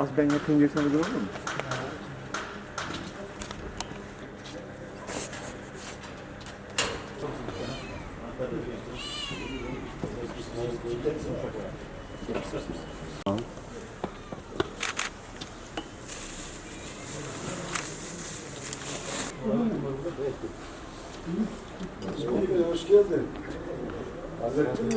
Az ben yapayım diye sana olur mu? Hoş geldin. Hallettin mi?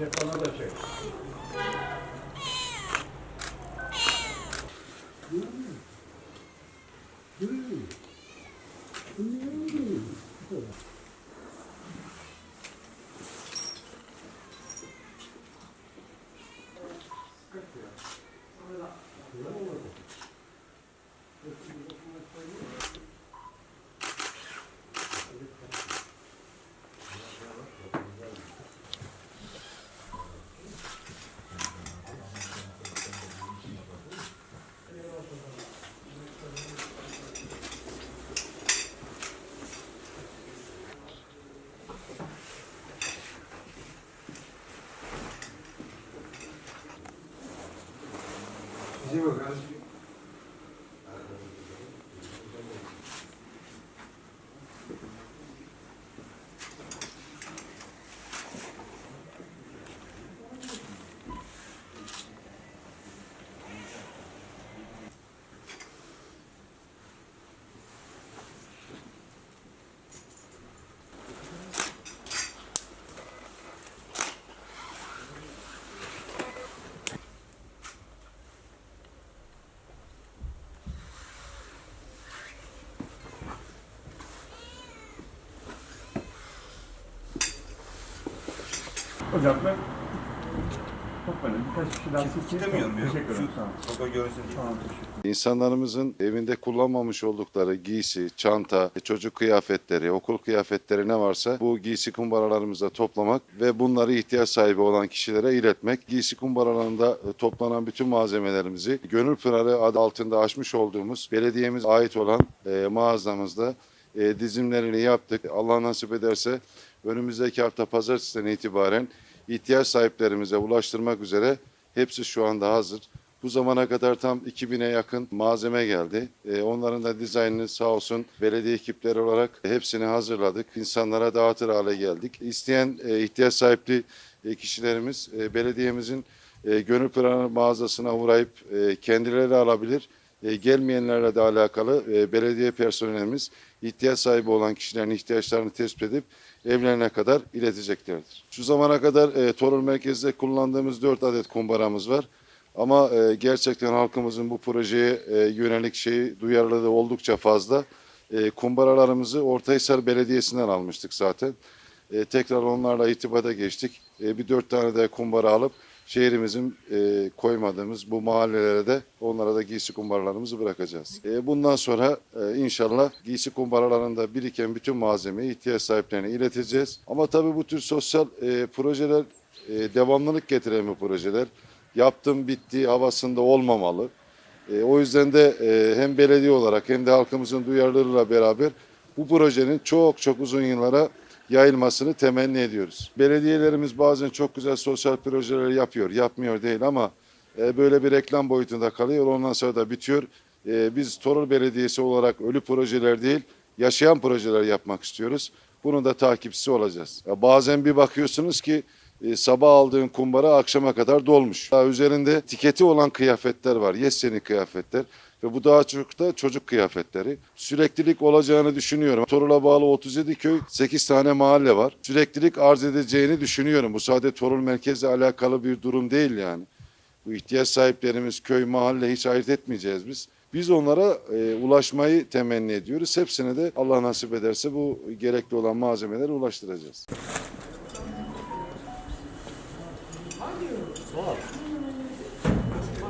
Recep bana da çek. Ooh. Где вы, Hocam ben çok böyle birkaç kişi daha seçeyim. Kitemiyorum ya. Teşekkür ederim. Şu Sağ olun. sokağa görünsün diye. Tamam, teşekkür İnsanlarımızın evinde kullanmamış oldukları giysi, çanta, çocuk kıyafetleri, okul kıyafetleri ne varsa bu giysi kumbaralarımızda toplamak ve bunları ihtiyaç sahibi olan kişilere iletmek. Giysi kumbaralarında e, toplanan bütün malzemelerimizi Gönül Pınarı adı altında açmış olduğumuz belediyemize ait olan e, mağazamızda e, dizimlerini yaptık. Allah nasip ederse önümüzdeki hafta pazartesiden itibaren ihtiyaç sahiplerimize ulaştırmak üzere hepsi şu anda hazır. Bu zamana kadar tam 2000'e yakın malzeme geldi. Ee, onların da dizaynını sağ olsun belediye ekipleri olarak hepsini hazırladık. İnsanlara dağıtır hale geldik. İsteyen e, ihtiyaç sahipli e, kişilerimiz e, belediyemizin e, Gönül Pınarı mağazasına uğrayıp e, kendileri alabilir. E, gelmeyenlerle de alakalı e, belediye personelimiz ihtiyaç sahibi olan kişilerin ihtiyaçlarını tespit edip evlerine kadar ileteceklerdir. Şu zamana kadar e, Torul merkezde kullandığımız 4 adet kumbaramız var. Ama e, gerçekten halkımızın bu projeye yönelik şeyi duyarlılığı oldukça fazla. Kumbaralarımızı Ortahisar Belediyesi'nden almıştık zaten. Tekrar onlarla itibata geçtik. Bir dört tane de kumbara alıp şehrimizin e, koymadığımız bu mahallelere de onlara da giysi kumbaralarımızı bırakacağız. E, bundan sonra e, inşallah giysi kumbaralarında biriken bütün malzemeyi ihtiyaç sahiplerine ileteceğiz. Ama tabii bu tür sosyal e, projeler e, devamlılık getiren bu projeler. Yaptım bitti havasında olmamalı. E, o yüzden de e, hem belediye olarak hem de halkımızın duyarlılığıyla beraber bu projenin çok çok uzun yıllara yayılmasını temenni ediyoruz. Belediyelerimiz bazen çok güzel sosyal projeler yapıyor, yapmıyor değil ama e, böyle bir reklam boyutunda kalıyor. Ondan sonra da bitiyor. E, biz Torul Belediyesi olarak ölü projeler değil, yaşayan projeler yapmak istiyoruz. Bunun da takipçisi olacağız. Bazen bir bakıyorsunuz ki e, sabah aldığın kumbara akşama kadar dolmuş. Daha üzerinde tiketi olan kıyafetler var. Yes yeni kıyafetler. Ve bu daha çok da çocuk kıyafetleri. Süreklilik olacağını düşünüyorum. Torul'a bağlı 37 köy, 8 tane mahalle var. Süreklilik arz edeceğini düşünüyorum. Bu sadece Torul merkezle alakalı bir durum değil yani. Bu ihtiyaç sahiplerimiz köy, mahalle hiç ayırt etmeyeceğiz biz. Biz onlara e, ulaşmayı temenni ediyoruz. Hepsine de Allah nasip ederse bu gerekli olan malzemeleri ulaştıracağız.